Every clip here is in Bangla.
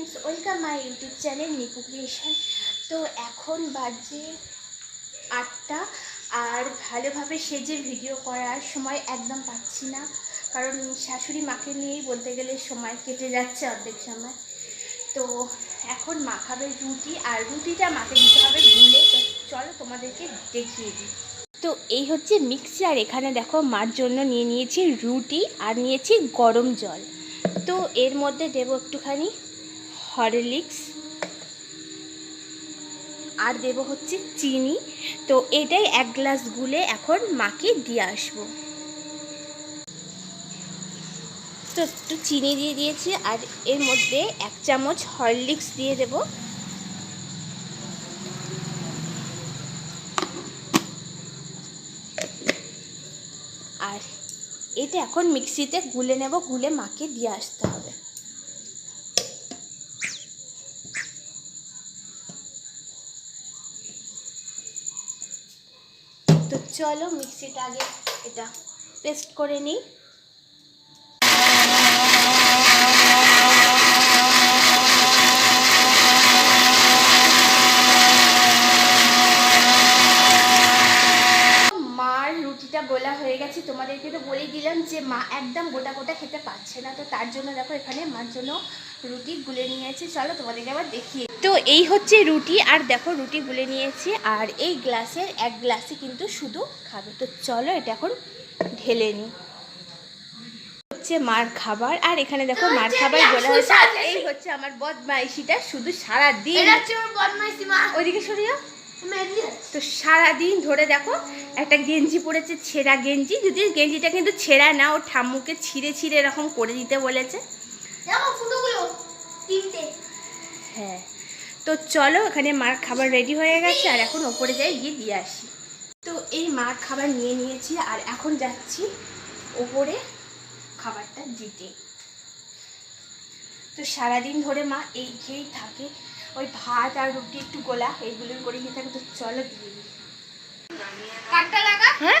Welcome my YouTube channel Nipu creation তো এখন বাজে আটটা আর ভালোভাবে সেজে ভিডিও করার সময় একদম পাচ্ছি না। কারণ শাশুড়ি মাকে নিয়েই বলতে গেলে সময় কেটে যাচ্ছে অর্ধেক সময়। তো এখন মাখাবে রুটি আর রুটিটা মাকে দিতে হবে গুলে তো চলো তোমাদেরকে দেখিয়ে দিই। তো এই হচ্ছে মিক্সি আর এখানে দেখো মার জন্য নিয়ে নিয়েছি রুটি আর নিয়েছি গরম জল। তো এর মধ্যে দেবো একটুখানি হরলিক্স। আর দেব হচ্ছে চিনি। তো এটাই এক গ্লাস গুলে এখন মাকে দিয়ে আসব। তো একটু চিনি দিয়ে দিয়েছি আর এর মধ্যে এক চামচ হরলিক্স দিয়ে দেব। আর এটা এখন মিক্সিতে গুলে নেব, গুলে মাকে দিয়ে আসতে হবে তো চলো মিক্সিটা আগে এটা পেস্ট করে নিই। গোলা হয়ে গেছে, তোমাদেরকে তো বলেই দিলাম যে মা একদম গোটা গোটা খেতে পারছে না, তো তার জন্য দেখো এখানে মার জন্য রুটি গুলে নিয়েছি চলো তোমাদেরকে আবার দেখিয়ে তো এই হচ্ছে রুটি আর দেখো রুটি গুলে নিয়েছি আর এই গ্লাসের এক গ্লাসে কিন্তু শুধু খাবে। তো চলো এটা এখন ঢেলে নিই হচ্ছে মার খাবার আর এখানে দেখো মার খাবার গোলা হয়েছে এই হচ্ছে আমার বদমাইশিটা শুধু সারা দিন এটা হচ্ছে আমার বদমাইশি মা। ওইদিকে সরে যাও মেরি তো সারাদিন ধরে দেখো একটা গেঞ্জি পরেছে ছেঁড়া গেঞ্জি। যদি গেঞ্জিটা কিন্তু ছেঁড়া না ও ঠাম্মুকে ছিঁড়ে ছিঁড়ে এরকম করে দিতে বলেছে। হ্যাঁ। তো চলো এখানে মার খাবার রেডি হয়ে গেছে আর এখন ওপরে যাই গিয়ে দিয়ে আসি। তো এই মার খাবার নিয়ে নিয়েছি আর এখন যাচ্ছি ওপরে খাবারটা দিতে। তো সারাদিন ধরে মা এই খেয়েই থাকে। ওই ভাত আর রুটি একটু গোলা এইগুলো করে খেয়ে থাকে তো চলো দিয়ে দিই। কাটটা লাগা? হ্যাঁ?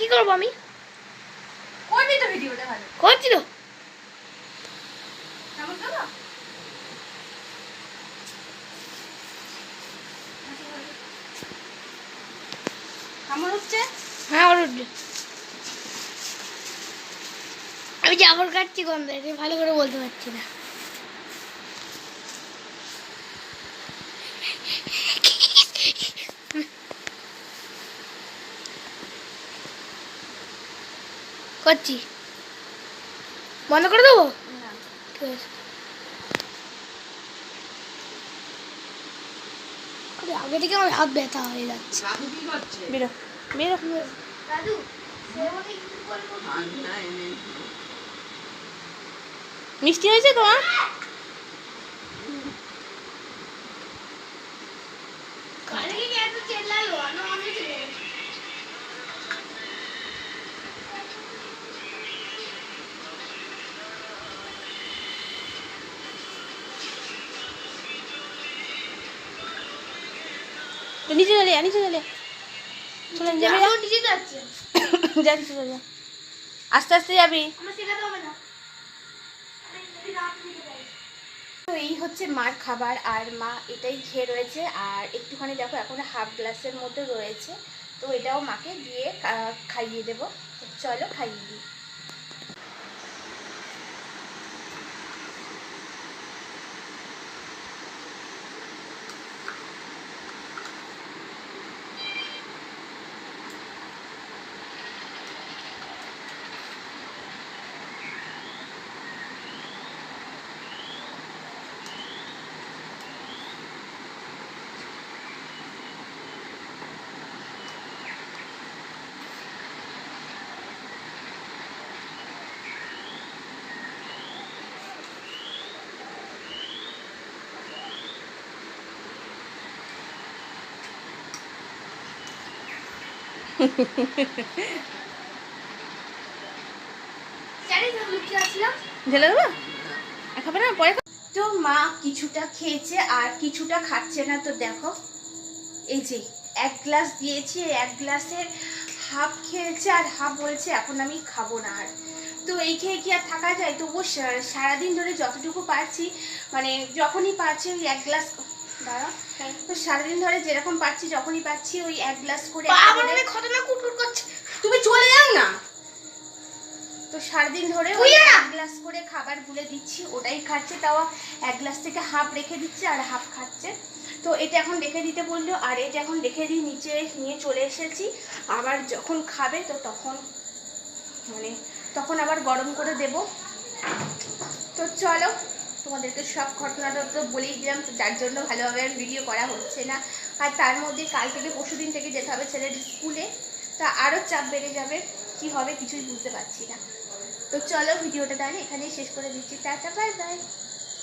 কি করব আমি? করবি তো ভিডিওটা ভালো? করছি তো। কেমন করো কেমন হচ্ছে? হ্যাঁ ওর আমি আমি জাবর কাটছি গন্ধ ভালো করে বলতে পারছি না। করছি বন্ধ করে দেবো? ঠিক আছে। আগে থেকে আমার হাত ব্যথা হয়ে যাচ্ছে। বেরো বেরো। দাদু মিষ্টি হয়েছে তোমার? নিচে চলে যা নিচে চলে চলে যাবি? যা নিজে যাচ্ছে। যা নিচে চলে যা। আস্তে আস্তে যাবি। তো এই হচ্ছে মার খাবার আর মা এটাই খেয়ে রয়েছে। আর একটুখানি দেখো এখন হাফ গ্লাসের মধ্যে রয়েছে। তো এটাও মাকে দিয়ে খাইয়ে দেবো। চলো খাইয়ে দিই। তো মা কিছুটা খেয়েছে আর কিছুটা খাচ্ছে না, তো দেখো। এই যে, এক গ্লাস দিয়েছি, এক গ্লাসের হাফ খেয়েছে আর হাফ বলছে, এখন আমি খাব না আর। তো এই খেয়ে কি আর থাকা যায়? তবুও সারাদিন ধরে যতটুকু পারছি মানে যখনই পারছি ওই এক গ্লাস তো সারাদিন ধরে যেরকম পাচ্ছি যখনই পাচ্ছি ওই এক গ্লাস করে আমার মনে ঘটনা কুটকুট করছে। তুমি চলে যাও না। তো সারাদিন ধরে ওই এক গ্লাস করে খাবার গুলে দিচ্ছি ওটাই খাচ্ছে তাও এক গ্লাস থেকে হাফ রেখে দিচ্ছে আর হাফ খাচ্ছে। তো এটা এখন রেখে দিতে বলল আর এটা এখন রেখে দিয়ে নিচে নিয়ে চলে এসেছি। আবার যখন খাবে তো তখন মানে তখন আবার গরম করে দেব। তো চলো তোমাদেরকে সব ঘটনাটা তো বলেই দিলাম, তো যার জন্য ভালোভাবে আর ভিডিও করা হচ্ছে না। আর তার মধ্যে কাল থেকে, পরশু দিন থেকে যেতে হবে ছেলের স্কুলে তা আরও চাপ বেড়ে যাবে, কি হবে কিছুই বুঝতে পারছি না। তো চলো ভিডিওটা তাহলে এখানেই শেষ করে দিচ্ছি। Tata bye bye